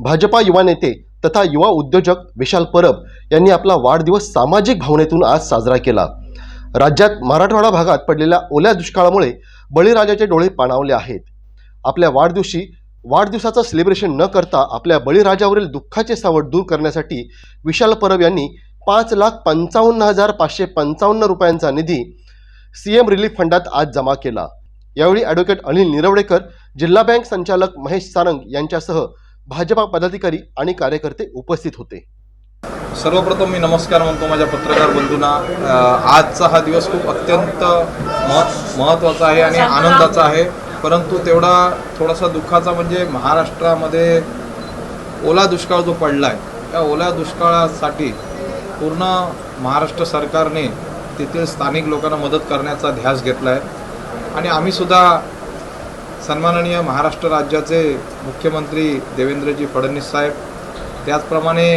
भाजपा युवा नेते तथा युवा उद्योजक विशाल परब यांनी आपला वाढदिवस सामाजिक भावनेतून आज साजरा केला. राज्यात मराठवाडा भागात पडलेल्या ओल्या दुष्काळामुळे बळीराजाचे डोळे पाणावले आहेत. आपल्या वाढदिवशी वाढदिवसाचं सेलिब्रेशन न करता आपल्या बळीराजावरील दुःखाचे सावट दूर करण्यासाठी विशाल परब यांनी पाच लाख पंचावन्न हजार पाचशे पंचावन्न रुपयांचा निधी सी एम रिलीफ फंडात आज जमा केला. यावेळी ॲडव्होकेट अनिल निरवडेकर जिल्हा बँक संचालक महेश सारंग यांच्यासह भाजपा पदाधिकारी आणि कार्यकर्ते उपस्थित होते. सर्वप्रथम मी नमस्कार म्हणतो माझ्या पत्रकार बंधूंना. आजचा हा दिवस खूप अत्यंत मह महत्त्वाचा आहे आणि आनंदाचा आहे. परंतु तेवढा थोडासा दुःखाचा म्हणजे महाराष्ट्रामध्ये ओला दुष्काळ जो पडला आहे त्या ओल्या दुष्काळासाठी पूर्ण महाराष्ट्र सरकारने तेथील स्थानिक लोकांना मदत करण्याचा ध्यास घेतला आहे आणि आम्हीसुद्धा सन्माननीय महाराष्ट्र राज्याचे मुख्यमंत्री देवेंद्रजी फडणवीस साहेब त्याचप्रमाणे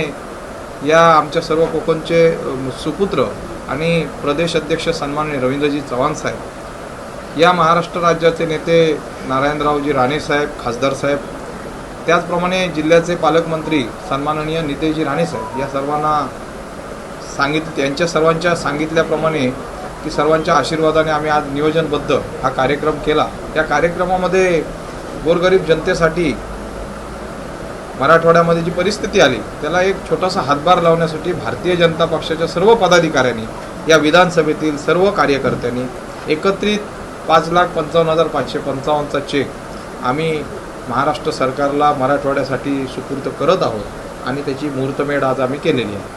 या आमच्या सर्व कोकणचे सुपुत्र आणि प्रदेश अध्यक्ष सन्माननीय रवींद्रजी चव्हाण साहेब या महाराष्ट्र राज्याचे नेते नारायणरावजी राणे साहेब खासदार साहेब त्याचप्रमाणे जिल्ह्याचे पालकमंत्री सन्माननीय नितेशजी राणे साहेब या सर्वांना सांगित यांच्या सर्वांच्या सांगितल्याप्रमाणे की सर्वांच्या आशीर्वादाने आम्ही आज नियोजनबद्ध हा कार्यक्रम केला. या कार्यक्रमामध्ये गोरगरीब जनतेसाठी मराठवाड्यामध्ये जी परिस्थिती आली त्याला एक छोटासा हातभार लावण्यासाठी भारतीय जनता पक्षाच्या सर्व पदाधिकाऱ्यांनी या विधानसभेतील सर्व कार्यकर्त्यांनी एकत्रित पाच लाख पंचावन्न हजार पाचशे पंचावन्नचा चेक आम्ही महाराष्ट्र सरकारला मराठवाड्यासाठी सुपूर्द करत आहोत आणि त्याची मुहूर्तमेढ आज आम्ही केलेली आहे.